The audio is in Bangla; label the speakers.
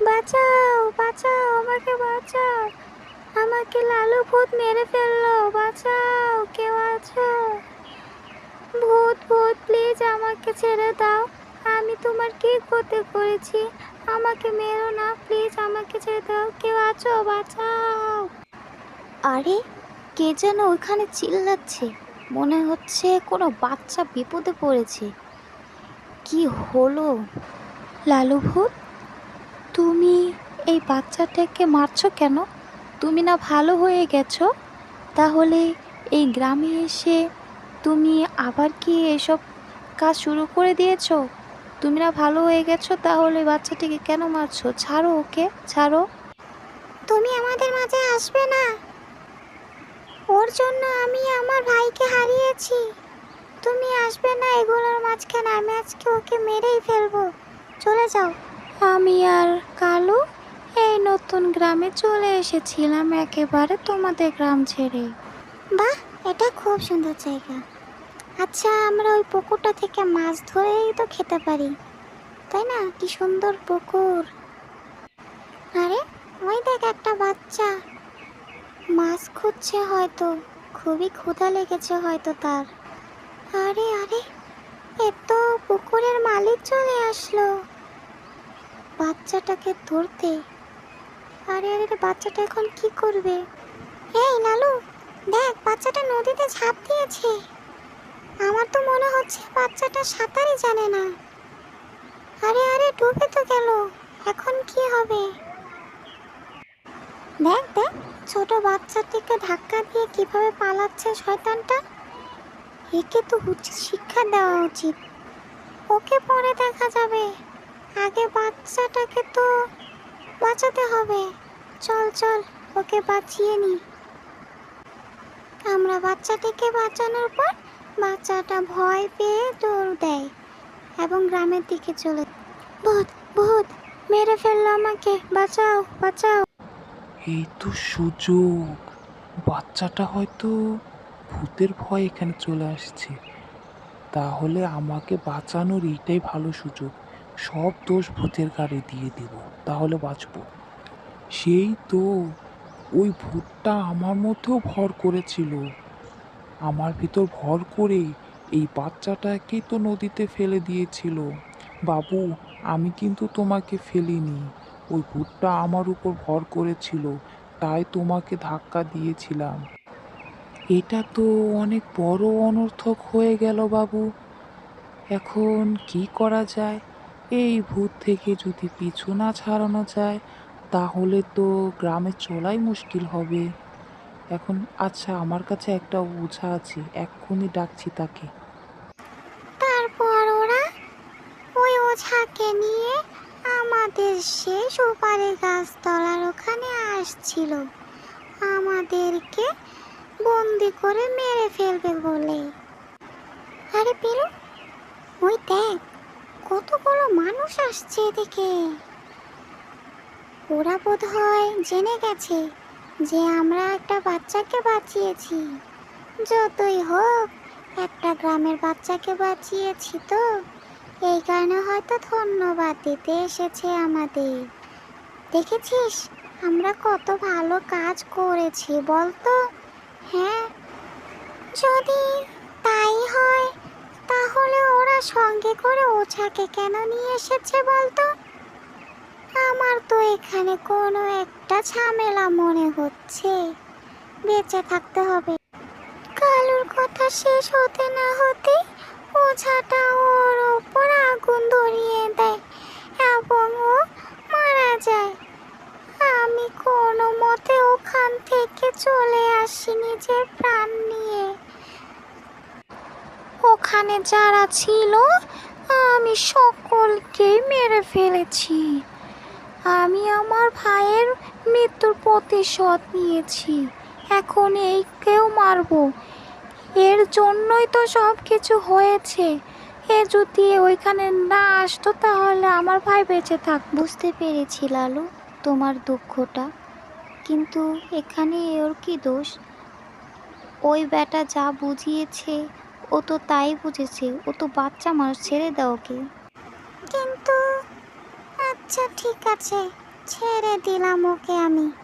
Speaker 1: বাঁচাও বাঁচাও আমাকে বাঁচাও। আমাকে লালু ভূত মেরে ফেলল বাঁচাও কেউ আছো? ভূত ভূত প্লিজ আমাকে ছেড়ে দাও। আমি তোমার কি ক্ষতি করেছি? আমাকে মেরো না প্লিজ আমাকে ছেড়ে দাও। কেউ আছো? বাঁচাও। আরে কে যেন ওইখানে চিল্লাচ্ছে। মনে হচ্ছে কোনো বাচ্চা বিপদে পড়েছে। কি হলো? লালু ভূত? তুমি এই বাচ্চাটাকে মারছো কেন? তুমি না ভালো হয়ে গেছো? তাহলে এই গ্রামে এসে তুমি আবার কি এসব কাজ শুরু করে দিয়েছ? তুমি না ভালো হয়ে গেছো, তাহলে বাচ্চাটিকে কেন মারছো? ছাড়ো ওকে, ছাড়ো। তুমি আমাদের মাঝে আসবে না। ওর জন্য আমি আমার ভাইকে হারিয়েছি। তুমি আসবে না এগুলোর মাঝখানে, আমি আজকে ওকে মেরেই ফেলব। চলে যাও। আমি আর কালু এই নতুন গ্রামে চলে এসেছিলাম একেবারে তোমাদের গ্রাম ছেড়ে। বাহ, এটা খুব সুন্দর জায়গা। আচ্ছা আমরা ওই পুকুরটা থেকে মাছ ধরেই তো খেতে পারি। তাই না? কি সুন্দর পুকুর। আরে, ওই দেখ একটা বাচ্চা। মাছ খুঁজছে হয়তো, খুবই ক্ষুধা লেগেছে হয়তো তার। আরে আরে, এ তো পুকুরের মালিক চলে আসলো। বাচ্চাটাকে ধরতে। আরে আরে বাচ্চাটা এখন কি করবে? এই, লালু, দেখ, বাচ্চাটা নদীতে ঝাঁপ দিয়েছে। আমার তো মনে হচ্ছে বাচ্চাটা সাঁতারই জানে না। আরে আরে, ডুবে তো গেল। এখন কি হবে? দেখ দেখ, ছোট বাচ্চাটিকে ধাক্কা দিয়ে কীভাবে পালাচ্ছে শয়তানটা? একে তো উচিত শিক্ষা দেওয়া উচিত। ওকে পরে দেখা যাবে। আগে বাচ্চাটাকে তো বাঁচাতে হবে। চল চল, ওকে বাঁচিয়ে নি। আমরা বাচ্চাটিকে বাঁচানোর পর বাচ্চাটা ভয় পেয়ে দৌড় দেয় এবং গ্রামের দিকে চলে ভূত ভূত, মেরে ফেলল আমাকে। বাঁচাও বাঁচাও।
Speaker 2: এই তো সুযোগ। বাচ্চাটা হয়তো ভূতের ভয় এখানে চলে আসছে। তাহলে আমাকে বাঁচানোর এইটাই ভালো সুযোগ। সব দোষ ভূতের গাড়ি দিয়ে দেব তাহলে বাঁচবো। সেই তো ওই ভূতটা আমার মধ্যেও ভর করেছিল। আমার ভিতর ভর করে এই বাচ্চাটাকে তো নদীতে ফেলে দিয়েছিল। বাবু, আমি কিন্তু তোমাকে ফেলিনি। ওই ভূতটা আমার উপর ভর করেছিল, তাই তোমাকে ধাক্কা দিয়েছিলাম। এটা তো অনেক বড় অনর্থক হয়ে গেল বাবু। এখন কি করা যায়? এই ভূত থেকে যদি পিছু না ছাড়ানো যায়, তাহলে তো গ্রামে চলাই মুশকিল হবে। এখন আচ্ছা আমার কাছে একটা ওঝা আছে, এক্ষুনি ডাকছি তাকে।
Speaker 1: তারপর ওরা ওই ওঝাকে নিয়ে আমাদের সে সুপারি গাছতলার ওখানে আসছিল। আমাদেরকে বন্দি করে মেরে ফেলবে বলে। আরে পেরু ওই দেখ কতগুলো মানুষ আসছে এদিকে। ওরা বোধ হয় জেনে গেছে যে আমরা একটা বাচ্চাকে বাঁচিয়েছি। যতই হোক, একটা গ্রামের বাচ্চাকে বাঁচিয়েছি তো। এই কারণে হয়তো ধন্যবাদ দিতে এসেছে আমাদের। দেখেছিস, আমরা কত ভালো কাজ করেছি, বলতো? হ্যাঁ? যদি তাই হয় ওরা সঙ্গে করে ওঝাকে কেন নিয়ে এসেছে বলতো? আমার তো এখানে কোনো একটা ঝামেলা মনে হচ্ছে। বেঁচে থাকতে হবে। কালুর কথা শেষ হতে না হতে ওঝাটা ওর ওপর আগুন ধরিয়ে দেয় এবং ও মারা যায়। আমি কোনো মতে ওখান থেকে চলে আসি নিজের প্রাণ নিয়ে। ওখানে যারা ছিল, আমি সকলকেই মেরে ফেলেছি। আমি আমার ভাইয়ের মৃত্যুর প্রতিশোধ নিয়েছি। এখন এই কেউ মারবো। এর জন্যই তো সব কিছু হয়েছে। এ যদি ওইখানে না আসতো, তাহলে আমার ভাই বেঁচে থাক বুঝতে পেরেছি, লালু, তোমার দুঃখটা। কিন্তু এখানে ওর কি দোষ? ওই বেটা যা বুঝিয়েছে ও তো তাই বুঝেছে, ও তো বাচ্চা মানুষ, ছেড়ে দাও ওকে। কিন্তু আচ্ছা ঠিক আছে, ছেড়ে দিলাম ওকে আমি।